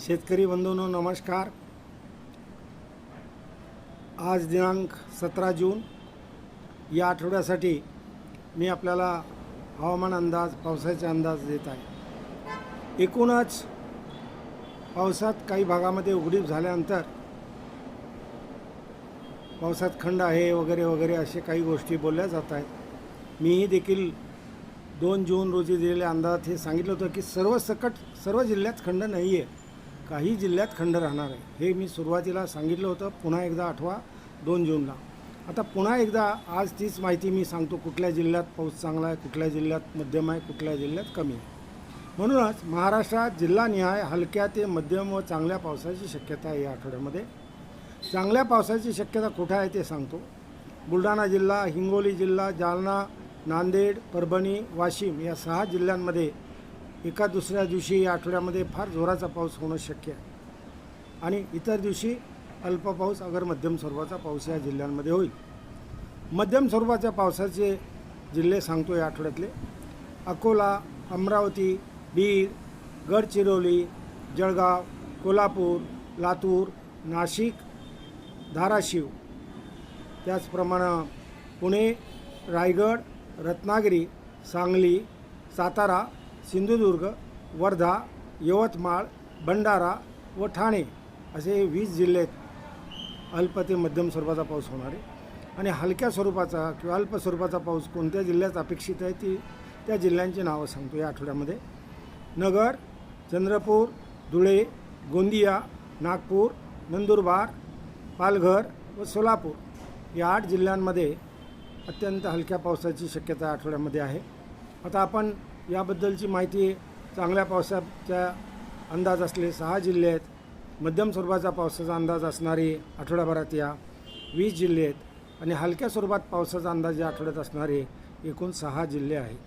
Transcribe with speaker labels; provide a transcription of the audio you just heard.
Speaker 1: शेतकरी बंधूंनो नमस्कार. आज दिनांक सतरा जून. या आठवड्यासाठी मी आपल्याला हवामान अंदाज पावसाचा अंदाज देत आहे. एकूणच पावसात काही भागामध्ये उघडीप झाल्यानंतर पावसात खंड आहे वगैरे वगैरे असे काही गोष्टी बोलल्या जात आहेत. मीही देखील दोन जून रोजी दिलेल्या अंदाजात हे सांगितलं होतं की सर्व सकट सर्व जिल्ह्यात खंड नाही आहे काही जिल्ह्यात खंड राहणार आहे. हे मी सुरुवातीला सांगितलं होतं पुन्हा एकदा आठवा दोन जूनला. आता पुन्हा एकदा आज तीच माहिती मी सांगतो कुठल्या जिल्ह्यात पाऊस चांगला आहे कुठल्या जिल्ह्यात मध्यम आहे कुठल्या जिल्ह्यात कमी आहे. म्हणूनच महाराष्ट्रात जिल्हानिहाय हलक्या ते मध्यम व चांगल्या पावसाची शक्यता आहे या आठवड्यामध्ये. चांगल्या पावसाची शक्यता कुठं आहे ते सांगतो. बुलढाणा जिल्हा हिंगोली जिल्हा जालना नांदेड परभणी वाशिम या सहा जिल्ह्यांमध्ये एका दुसऱ्या दिवशी या आठवड्यामध्ये फार जोराचा पाऊस होणं शक्य आहे. आणि इतर दिवशी अल्प पाऊस अगर मध्यम स्वरूपाचा पाऊस या जिल्ह्यांमध्ये होईल. मध्यम स्वरूपाच्या पावसाचे जिल्हे सांगतो या आठवड्यातले. अकोला अमरावती बीड गडचिरोली जळगाव कोल्हापूर लातूर नाशिक धाराशिव. त्याचप्रमाणे पुणे रायगड रत्नागिरी सांगली सातारा सिंधुदुर्ग वर्धा यवतमाळ भंडारा व ठाणे असे वीस जिल्हे आहेत. अल्प ते मध्यम स्वरूपाचा पाऊस होणार आहे. आणि हलक्या स्वरूपाचा किंवा अल्प स्वरूपाचा पाऊस कोणत्या जिल्ह्यात अपेक्षित आहे ती त्या जिल्ह्यांची नावं सांगतो या आठवड्यामध्ये. नगर चंद्रपूर धुळे गोंदिया नागपूर नंदुरबार पालघर व सोलापूर या आठ जिल्ह्यांमध्ये अत्यंत हलक्या पावसाची शक्यता आठवड्यामध्ये आहे. आता आपण याबद्दलची माहिती चांगल्या पावसाच्या अंदाज असले सहा जिल्हे आहेत. मध्यम स्वरूपाचा पावसाचा अंदाज असणारी आठवड्याभरात या वीस जिल्हे आहेत. आणि हलक्या स्वरूपात पावसाचा अंदाज या आठवड्यात असणारे एकूण सहा जिल्हे आहेत.